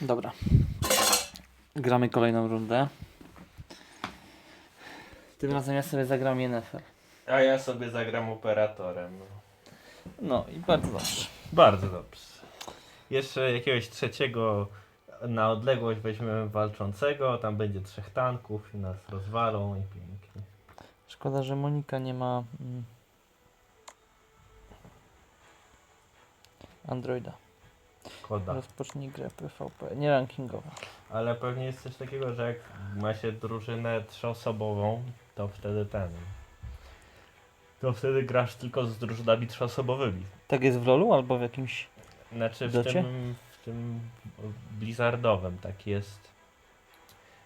Dobra. Gramy kolejną rundę. Tym razem ja sobie zagram Yennefer. A ja sobie zagram operatorem. No. No i bardzo dobrze. Bardzo dobrze. Jeszcze jakiegoś trzeciego na odległość weźmiemy walczącego, tam będzie trzech tanków i nas rozwalą i pięknie. Szkoda, że Monika nie ma mm, Androida. Szkoda. Rozpocznij grę PvP, nie rankingowa. Ale pewnie jest coś takiego, że jak ma się drużynę trzyosobową, to wtedy ten. To wtedy grasz tylko z drużynami trzyosobowymi. Tak jest w LoLu albo w jakimś... Znaczy w Docie? tym, w tym blizzardowym tak jest,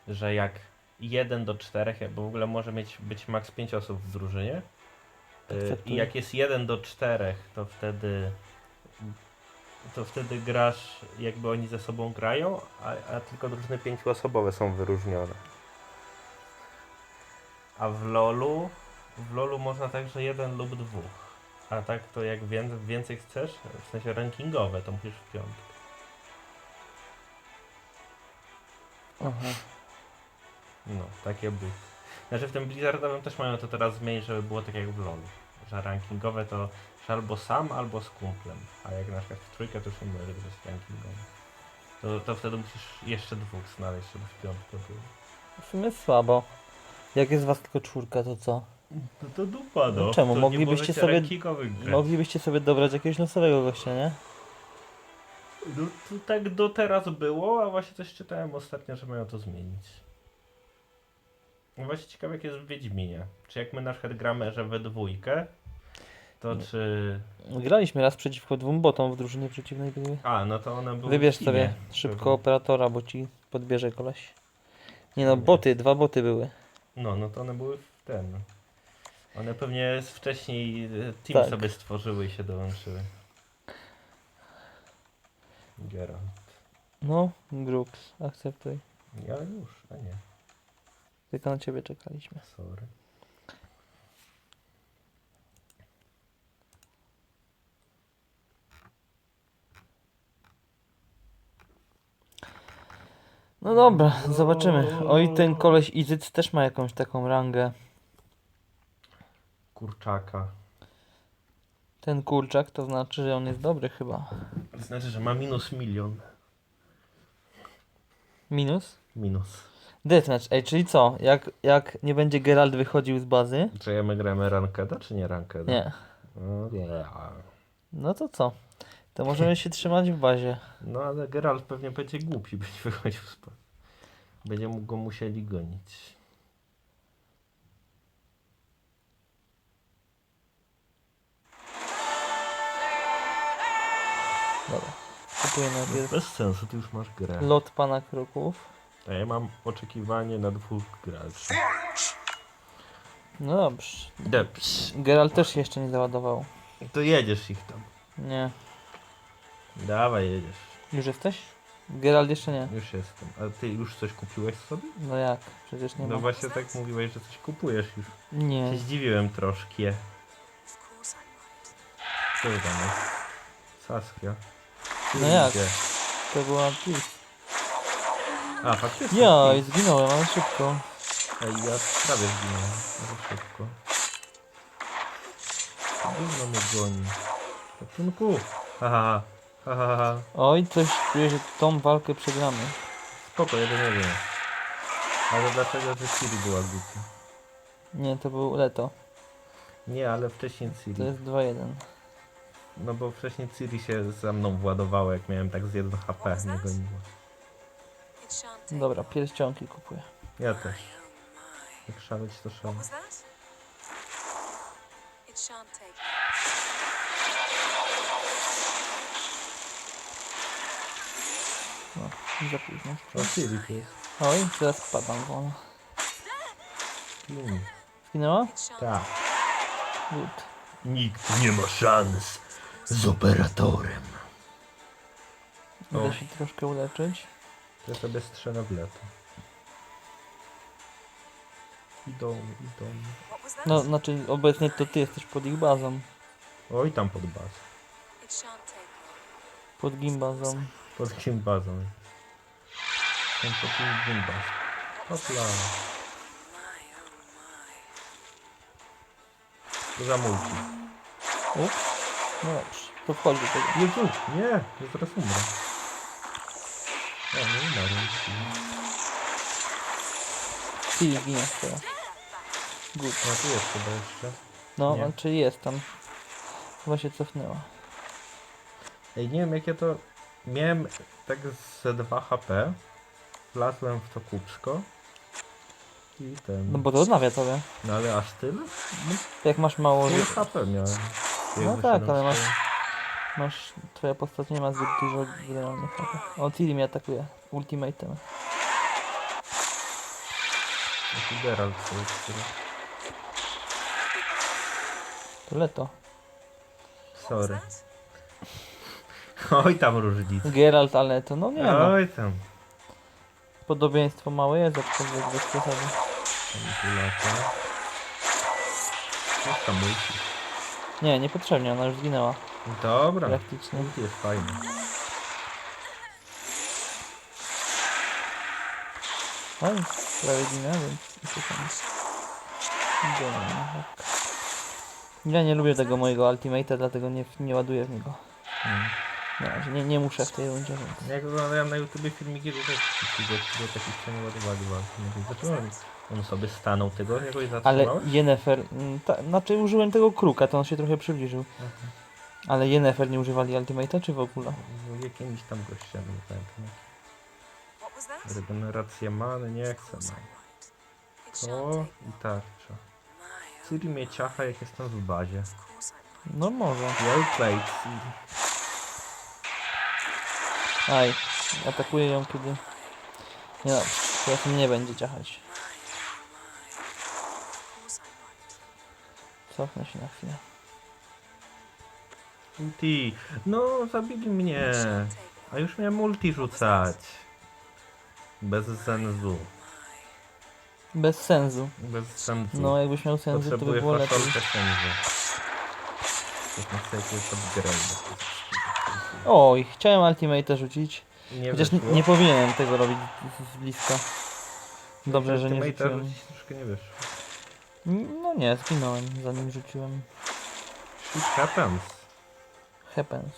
że jak 1 do 4, bo w ogóle może mieć być maks 5 osób w drużynie. Tak, y, I jak jest 1 do 4, to wtedy to wtedy grasz jakby oni ze sobą grają, a, a tylko drużyny 5 osobowe są wyróżnione. A w LoLu w LoLu można także jeden lub dwóch. A tak to jak wię- więcej chcesz, w sensie rankingowe, to musisz w piątkę. Aha. No, takie buty. Znaczy w tym Blizzardowym też mają to teraz zmienić, żeby było tak jak w LoLu. Że rankingowe to albo sam, albo z kumplem. A jak na przykład w trójkę to już nie może być rankingowe. To, to wtedy musisz jeszcze dwóch znaleźć, żeby w piątkę było. W sumie słabo. Jak jest was tylko czwórka, to co? No to dupa No czemu? To Moglibyście możecie sobie- rankingowych grać. Moglibyście sobie dobrać jakiegoś losowego gościa, nie? No to tak do teraz było, a właśnie coś czytałem ostatnio, że mają to zmienić. No właśnie ciekawe jak jest w Wiedźminie. Czy jak my na przykład gramy, że we dwójkę, to Nie. czy... Graliśmy raz przeciwko dwóm botom w drużynie przeciwnej były. A, no to one były Wybierz w teamie. sobie szybko operatora, bo ci podbierze koleś. Nie no, boty, dwa boty były. No, no to one były w ten... One pewnie z wcześniej e, team Tak. sobie stworzyły i się dołączyły. Geralt. No, Grux, akceptuj. Ja już, a nie. Tylko na ciebie czekaliśmy. Sorry. No dobra, zobaczymy. Oj, ten koleś Izyc też ma jakąś taką rangę. Kurczaka. Ten kurczak to znaczy, że on jest dobry chyba. To znaczy, że ma minus milion. Minus? Minus. Deathmatch, ej, czyli co? Jak, jak nie będzie Geralt wychodził z bazy? Czy ja my gramy rankeda, czy nie rankeda? Nie. No, nie. No to co? To możemy się trzymać w bazie. No ale Geralt pewnie będzie głupi, będzie wychodził z bazy. Będzie mu go musieli gonić. Dobra. Kupuję najpierw Bez sensu, ty już masz grę. lot pana kroków. A ja mam oczekiwanie na dwóch graczy. No dobrze. Dobrze. Geralt też się jeszcze nie załadował. To jedziesz ich tam. Nie. Dawaj, jedziesz. Już jesteś? Geralt jeszcze nie. Już jestem. A ty już coś kupiłeś sobie? No jak? Przecież nie No ma. właśnie tak mówiłeś, że coś kupujesz już. Nie. Się zdziwiłem troszkę. Co to tam jest? Saskia. No jak? To była twist. A, faktycznie. Ja, i zginąłem, ale szybko. Ej, ja prawie zginąłem. Ale szybko. Dużo mnie goni. Ratunku! Ha, ha, ha, ha. Oj, coś czuję, że tą walkę przegramy. Spoko, nie wiem. Ale dlaczego, że Ciri była głupia? Nie, to był Leto. Nie, ale wcześniej To Ciri. jest 2-1. No bo wcześniej Ciri się za mną władowała, jak miałem tak z 1 HP, nie goniła. Dobra, pierścionki kupuję. Ja też. Jak szaleć, to szaleć. No, za późno. O, jest. Oj, teraz spadam won. Mm, Zginęła? Tak. Good. Nikt nie ma szans z operatorem. O. się troszkę uleczyć. Ja sobie strzelę w leto. Idą, idą. No, znaczy obecnie to ty jesteś pod ich bazą. Oj, tam pod baz. It shan't take long. Pod gimbazą. Pod kim bazą? Ten potem Gumbas. Hopla. To za multi. Ups. No dobrze, to wchodzi do tego. Jezu, nie, ja zaraz umrę. O, nie umarłem. Chwili ginie teraz. Good. No tu jest chyba jeszcze. No, Nie. czyli jest tam. Chyba się cofnęła. Ej, nie wiem jak ja to... Miałem tak z 2 HP. Wlazłem w to kółczko. I ten... No bo to odnawia tobie. No ale aż tyle? Jak masz mało życia. HP miałem. No tak, ale masz-. Masz, twoja postać nie ma zbyt dużo generalnych HP. O, Tili mnie atakuje. Ultimatem. Geralt sobie który... To leto. Sorry. Oj tam różnica. Geralt, ale to no nie no. Oj tam. Podobieństwo małe jest, aczkolwiek bez przesady. Jest tam multi. Nie, niepotrzebnie, ona już zginęła. Dobra. Praktycznie. Multi jest fajny. Oj, prawie ginę, więc tam. Idziemy, no, tak. Ja nie lubię tego mojego ultimate'a, dlatego nie, nie ładuję w niego. Mm. Nie, nie muszę w tej rundzie. Jak oglądałem na YouTubie filmiki, to też do takich co nie ładowali walki. Zacząłem. On sobie stanął tego, jakoś Ale zatrzymałeś? Yennefer, mm, ta, znaczy użyłem tego kruka, to on się trochę przybliżył. Aha. Ale Yennefer nie używali ultimate'a, czy w ogóle? No, Jakimiś tam gościami, nie that? Regeneracja many, nie chcę. To i tarcza. Ciri mnie ciacha jak jestem w bazie. No może. Well played, Ciri. Aj, atakuję ją kiedy... Nie no, teraz mnie będzie ciachać. Cofnę się na chwilę. Multi. No, zabili mnie. A już miałem multi rzucać. Bez sensu. Bez sensu. Bez sensu. No, jakbyś miał sensu, to by Potrzebuję było lepiej. fasolkę sensu. To na jest upgrade. Oj, chciałem ultimate'a rzucić. Nie Chociaż wyszło. nie powinienem tego robić z- z bliska. Dobrze, że nie Ultimate'a rzuciłem. rzucić troszkę nie wyszło. No nie, zginąłem zanim rzuciłem. Shit happens. Happens.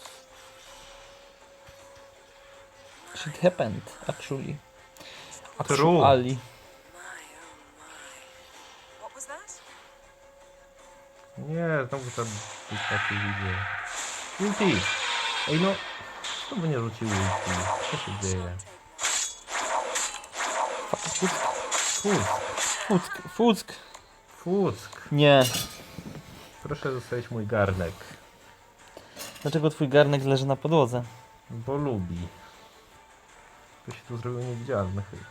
Shit happened, actually. True. Actually. What was that? Nie, znowu tam taki video. Ulti! Ej no, znowu nie rzucił ulti. Co się dzieje? Fuck, Fuck. Fuck, fuck. Fuck. Nie. Proszę zostawić mój garnek. Dlaczego twój garnek leży na podłodze? Bo lubi. To się tu zrobił niewidzialny chyba.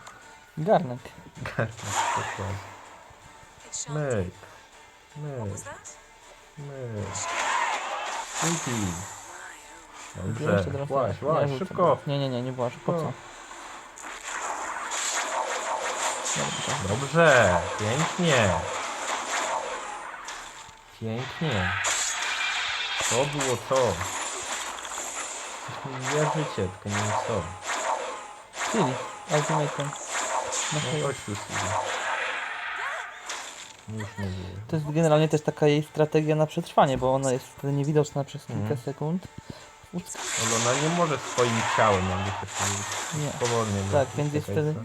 Garnek. Garnek, dokładnie. Myk. Myk. Myk. Ulti. Dobrze. to teraz? Łaź, Nie, łaź, rzucę. szybko. Nie, nie, nie, nie właż. Po co? Szybko. Dobrze. Dobrze. Pięknie. Pięknie. To było to. Ja życie, tylko nie wiem co. Chwili. Ultimate'em. Na No chodź tu. Już nie było. To jest generalnie też taka jej strategia na przetrwanie, bo ona jest wtedy niewidoczna przez kilka Mhm. sekund. Ale ona nie może swoim ciałem, jakby się powiedzieć. Nie. Powolnie. Tak, lecieć, więc jest wtedy-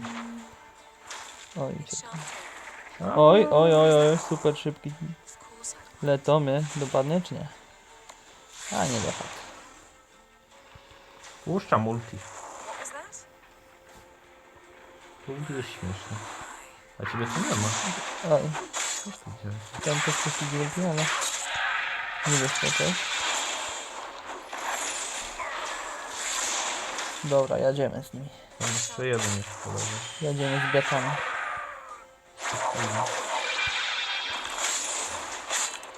co? Oj, oj, oj, oj, oj, super szybki. Of course I will. Leto mnie dopadnie czy nie? A nie dopadł. Puszczam multi. Multi jest śmieszne. A ciebie tu nie ma. Oj, Co dzieje? chciałem też coś wielki, ale nie wyszło też. Dobra, jedziemy z nimi. Mam jeszcze jeden jest podobny. Jedziemy z biakami.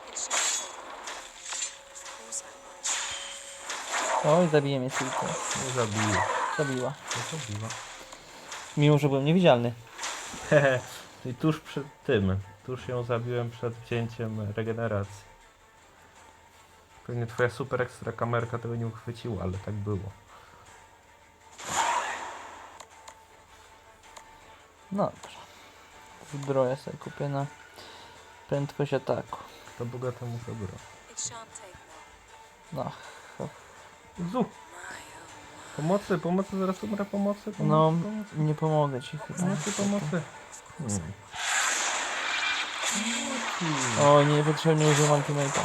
It shan't take. Of course I will. Oj, zabije mnie tylko. Nie zabiję. Zabiła. Nie zabiła. Mimo, że byłem niewidzialny. Hehe. I tuż przed tym. Tuż ją zabiłem przed wzięciem regeneracji. Pewnie twoja super ekstra kamerka tego nie uchwyciła, ale tak było. No dobrze. Zbroję sobie kupię na prędkość ataku. To. It shan't take No. Zu! Pomocy, pomocy, zaraz umrę, pomocy, pomocy, no pomocy, nie pomogę ci chyba. pomocy, pomocy. Hmm. O, niepotrzebnie użyłem ultimate'a.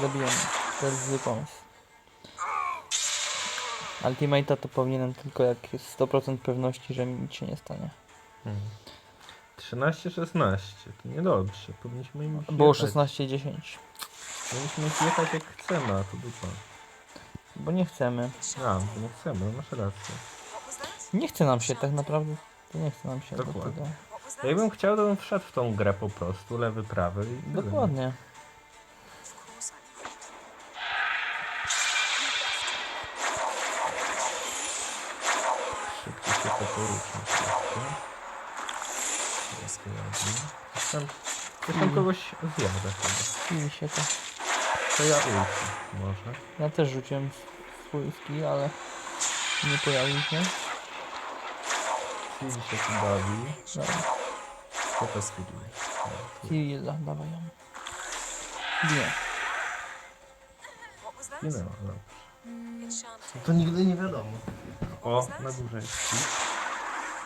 Zabiłem. To jest zły pomysł. Ultimate'a to powinienem tylko jak jest 100% pewności, że mi nic się nie stanie. Hmm. 13, 16, to niedobrze, powinniśmy im Było jechać. 16-10. Powinniśmy ich jechać jak chcemy, a to dupa. Bo nie chcemy. A, to nie chcemy, no masz rację. Nie chce nam się tak naprawdę. To nie chce nam się do Dokładnie. Jakbym chciał, to bym wszedł w tą grę po prostu, lewy, prawy i tyle. Dokładnie. Ładnie. Tam, ktoś tam kogoś zjada chyba. Mi się to. To ja ulti, może. Ja też rzuciłem swój skill, ale nie pojawił się. Czyli się tu bawi. Dobra. Co to skiduje? Cyrilla, dawaj ją. Nie. That? Ginęła, no. Take To nigdy nie wiadomo. O, na górze jest.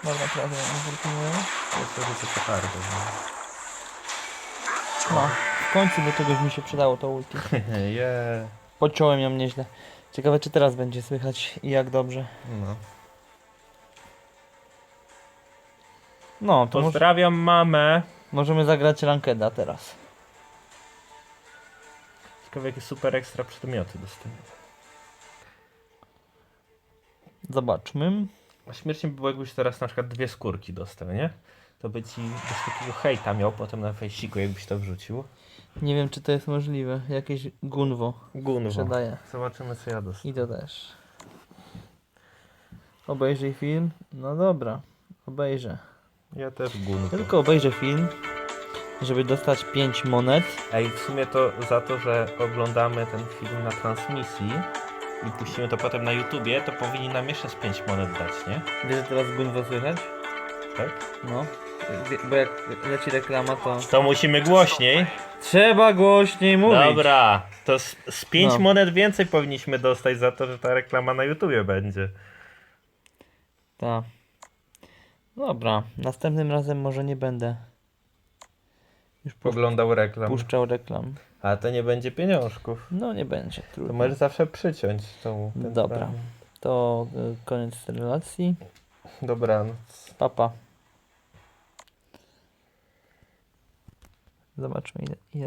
Dobra, prawie ją wykonuje. Jeszcze rzucę petardę. No, w końcu do czegoś mi się przydało to ulti. No. Je. Pociąłem ją nieźle. Ciekawe czy teraz będzie słychać i jak dobrze. No. No, to może, Pozdrawiam mamę. możemy zagrać rankeda teraz. Ciekawe jakie super ekstra przedmioty dostaniemy. Zobaczmy. A Śmiesznie by było jakbyś teraz na przykład dwie skórki dostał, nie? To by ci bez takiego hejta miał potem na fejsiku, jakbyś to wrzucił. Nie wiem czy to jest możliwe. Jakieś gunwo Gunwo. sprzedaje. Zobaczymy co ja dostanę. I to też. Obejrzyj film? No dobra, obejrzę. Ja też gunwo. Tylko obejrzę film, żeby dostać 5 monet. Ej, w sumie to za to, że oglądamy ten film na transmisji i puścimy to potem na YouTubie, to powinni nam jeszcze z 5 monet dać, nie? Wiesz, że teraz gunwo słychać? Tak? No. Bo jak leci reklama, to... To musimy głośniej. Trzeba głośniej mówić. Dobra, to z, z 5 No. monet więcej powinniśmy dostać za to, że ta reklama na YouTubie będzie. Tak. Dobra, następnym razem może nie będę już Poglądał reklam. puszczał reklam. A to nie będzie pieniążków. No nie będzie, To trudno. możesz zawsze przyciąć tą. Dobra. plan. To y, koniec relacji. Dobranoc. Papa. Zobaczmy ile, ile